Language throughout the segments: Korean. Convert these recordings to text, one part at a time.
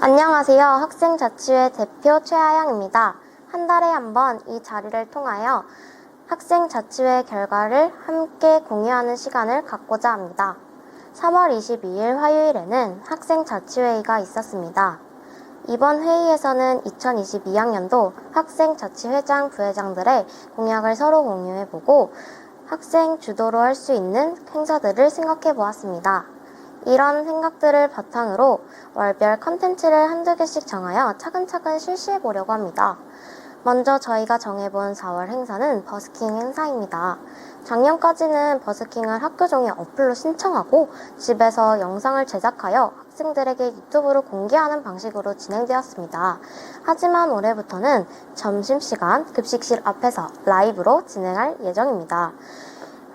안녕하세요. 학생자치회 대표 최하영입니다. 한 달에 한 번 이 자리를 통하여 학생자치회 결과를 함께 공유하는 시간을 갖고자 합니다. 3월 22일 화요일에는 학생자치회의가 있었습니다. 이번 회의에서는 2022학년도 학생자치회장, 부회장들의 공약을 서로 공유해보고 학생 주도로 할 수 있는 행사들을 생각해 보았습니다. 이런 생각들을 바탕으로 월별 컨텐츠를 한두 개씩 정하여 차근차근 실시해 보려고 합니다. 먼저 저희가 정해본 4월 행사는 버스킹 행사입니다. 작년까지는 버스킹을 학교 종이 어플로 신청하고 집에서 영상을 제작하여 학생들에게 유튜브로 공개하는 방식으로 진행되었습니다. 하지만 올해부터는 점심시간 급식실 앞에서 라이브로 진행할 예정입니다.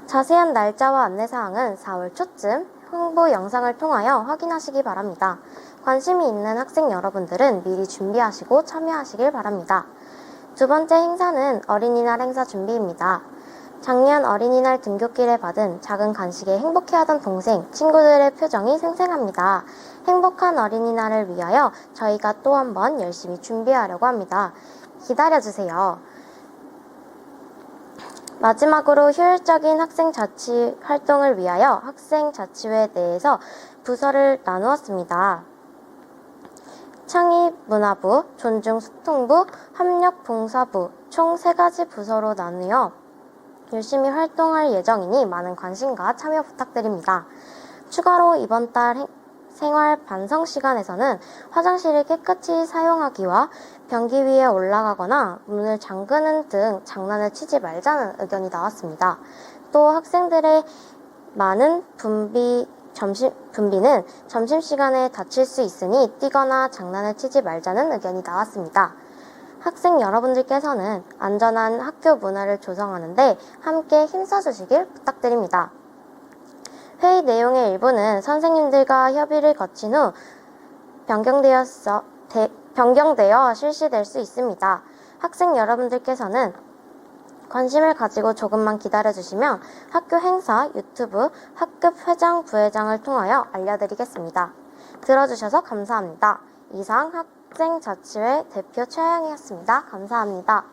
자세한 날짜와 안내사항은 4월 초쯤 홍보 영상을 통하여 확인하시기 바랍니다. 관심이 있는 학생 여러분들은 미리 준비하시고 참여하시길 바랍니다. 두 번째 행사는 어린이날 행사 준비입니다. 작년 어린이날 등교길에 받은 작은 간식에 행복해하던 동생, 친구들의 표정이 생생합니다. 행복한 어린이날을 위하여 저희가 또 한번 열심히 준비하려고 합니다. 기다려주세요. 마지막으로 효율적인 학생 자치 활동을 위하여 학생 자치회 내에서 부서를 나누었습니다. 창의 문화부, 존중 소통부, 합력 봉사부 총 세 가지 부서로 나누어 열심히 활동할 예정이니 많은 관심과 참여 부탁드립니다. 추가로 이번 달 행- 생활 반성 시간에서는 화장실을 깨끗이 사용하기와 변기 위에 올라가거나 문을 잠그는 등 장난을 치지 말자는 의견이 나왔습니다. 또 학생들의 많은 분비 점심 분비는 점심 시간에 다칠 수 있으니 뛰거나 장난을 치지 말자는 의견이 나왔습니다. 학생 여러분들께서는 안전한 학교 문화를 조성하는데 함께 힘써주시길 부탁드립니다. 회의 내용의 일부는 선생님들과 협의를 거친 후 변경되었어, 대- 변경되어 실시될 수 있습니다. 학생 여러분들께서는 관심을 가지고 조금만 기다려주시면 학교 행사, 유튜브, 학급 회장, 부회장을 통하여 알려드리겠습니다. 들어주셔서 감사합니다. 이상 학생자치회 대표 최하영이었습니다. 감사합니다.